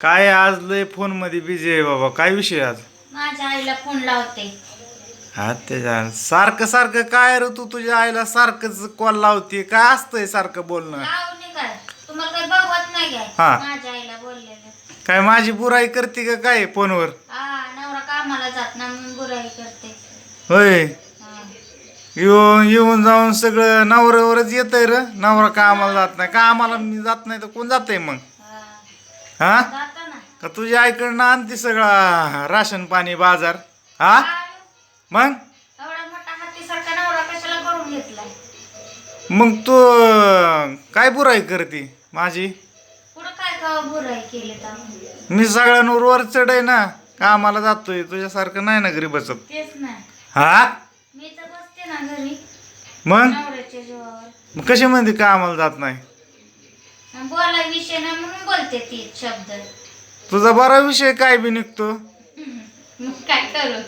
काय आज लय फोनमध्ये बिझी आहे बाबा? काय विषय आज? माझ्या आईला फोन लावते. हा त्याच्या सारखं सारखं काय रे तू? तुझ्या आईला सारखंच कॉल लावते काय असतंय सारखं बोलणं? काय? तुम्हाला काही बघवत नाही हा. काय माझ्या आईला बोललेलं. काय माझी बुराई करते का काय फोनवर? हा नवरा कामाला जात ना म्हणून बुराई करते. होय. हा. येऊन येऊन जाऊन सगळं नवऱ्यावरच येतंय र. नवरा कामाला जात नाही. कामाला मी जात नाही तर कोण जातंय मग? हा. का तुझ्या आईकडनं आणते सगळा राशन पाणी बाजार? हा. मग? मग तू काय बुराई करते माझी? का मी सगळ्यांवर वर चढ आहे ना कामाला जातोय तुझ्यासारखं नाही ना घरी बसत. हा? मी तर बसते ना घरी. मग कशी म्हणते कामाला जात नाही? आणि बोलाय विषय नाही म्हणून बोलते ती शब्द. तुझा बरा विषय काय बी निघतो? मग काय करू?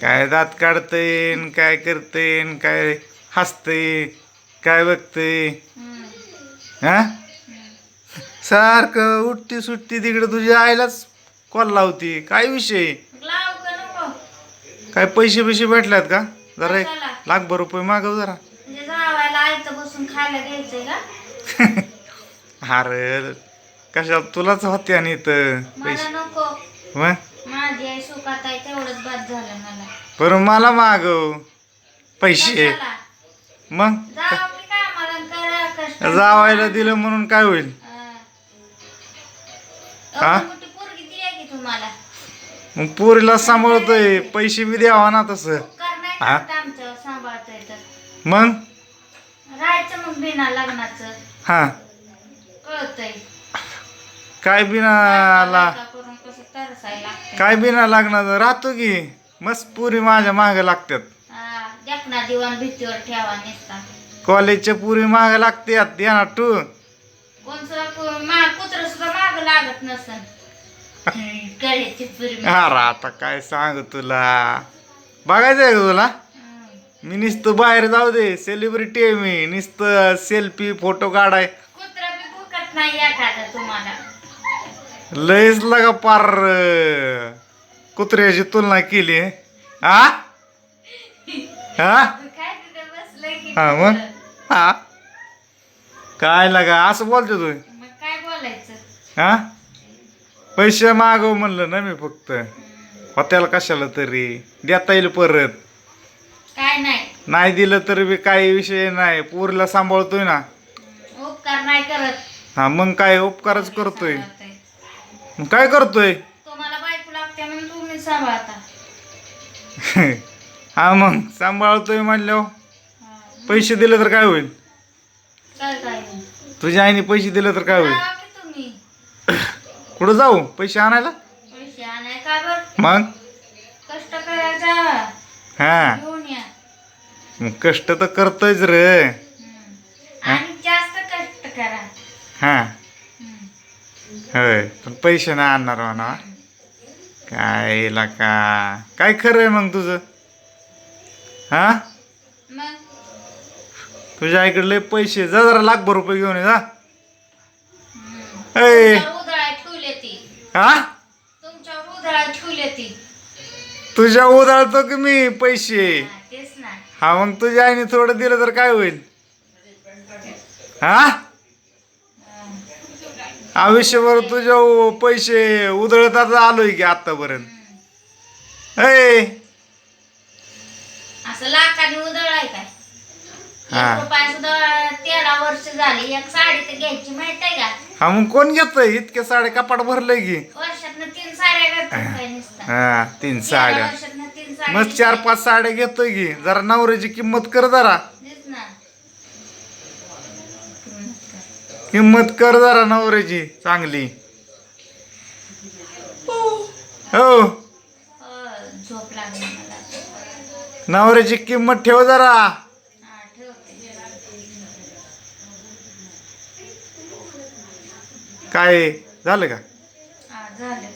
काय दात काढते काय करते न काय हसते काय बघते? हम्म. हा? सारखं उठती सुटती तिकडे तुझ्या आईलाच कॉल लावती. काय विषय? मग लावू का नको. काय पैसे पैसे भेटल्यात का? जरा एक कशाला? लाखभर रुपये मागव जरा. म्हणजे जावायला आयतं बसून खायला घ्यायचंय का? अरे कशा तुलाच होते आणि इथं मला पैसे. नको. मग? माझी आई सुखात आहे तेवढंच बाद झालं मला. मला मागव पैसे. कशाला? मग? जावा मी कामाला करा कष्ट. जावायला दिलं म्हणून काय होईल? हा. हा? एवढी मोठी पोरगी दिली आहे की तुम्हाला? मग पोरीला सांभाळतोय पैसे बी द्यावा ना तसं. उपकार नाही हा? करत आमच्यावर सांभाळतोय तर. मग? राहायचं मग बिना लग्नाचं. हा. काय बिनाला बायका करून कसं तरसायला लागतंय. काय बिना लागणार राहतो की. मस्त पुरी माझ्या मागे लागतात हा, देखना दिवाण भीतीवर ठेवा नेसता. कॉलेजच्या पुरी मागे लागतात देणार तू. मा कुत्र सुद्धा माग लागत नसन. गळ्याची पुरी अरे आता काय सांग तुला. बघायचं आहे का तुला? मी नुसतं बाहेर जाऊ दे. सेलिब्रिटी आहे मी. नुसतं सेल्फी फोटो काढाय. कुत्रा नाही एखादा तुम्हाला. लयच लगा पार अं, कुत्र्याची तुलना केली. हा हा काय तिथं बसलंय की हा मग? हा? काय लगा असं बोलतो तू मग काय बोलायचं? हा पैसे मागव म्हणलं ना मी फक्त. हॉटेल कशाला तरी? देता येईल परत. काय नाही. नाही दिलं तर बी काही विषय नाही. पोरीला सांभाळतोय ना. उपकार नाही करत. हा मग काय उपकारच करतोय. मग काय करतोय? तुम्हाला बायको लागते म्हणून तुम्ही सांभाळता हा मग सांभाळतोय म्हणल्यावर. पैसे दिले तर काय होईल? काय काय? नाही. तुझ्या आईने पैसे दिले तर काय होईल? जावा की तुम्ही. कुठं जाऊ? पैसे आणायला? पैसे आणाय का बर? मग? कष्ट करायचा हा. घेऊन या. मग कष्ट तर करतोयच रे. हम्म. आणि हा. होय. पण पैसे नाही आणणार म्हणा. काय का? काय खरं आहे मग तुझं? हा? तुझ्या आईकडे लय पैसे. जा जरा लाखभर रुपये घेऊन ये जा. ऐ. हा? तुझ्या उधाळतो की मी पैसे? हा, मग तुझ्या आईने थोडं दिलं तर काय होईल? हा. आयुष्यभर तुझ्या उ- पैसे उधळतात आलोय की आतापर्यंत ऐ! असं लाखाने उधळाय काय? हा. एक रुपया सुद्धा तेरा वर्ष झाली एक साडी तर घ्यायची माहीत आहे का? हा मग कोण घेतोय इतके साडे कपाट भरलंय की. वर्षातनं तीन साड्या घालतात काय नुसतं? हा तीन साड्या. वर्षातनं तीन साड्या मग चार पाच साड्या घेतोय की. जरा नवऱ्याची किंमत कर जरा तेच ना किंमत कर जरा नवऱ्याची चांगली. हो. नवऱ्याची किंमत ठेव जरा. काय झालं का? झालं.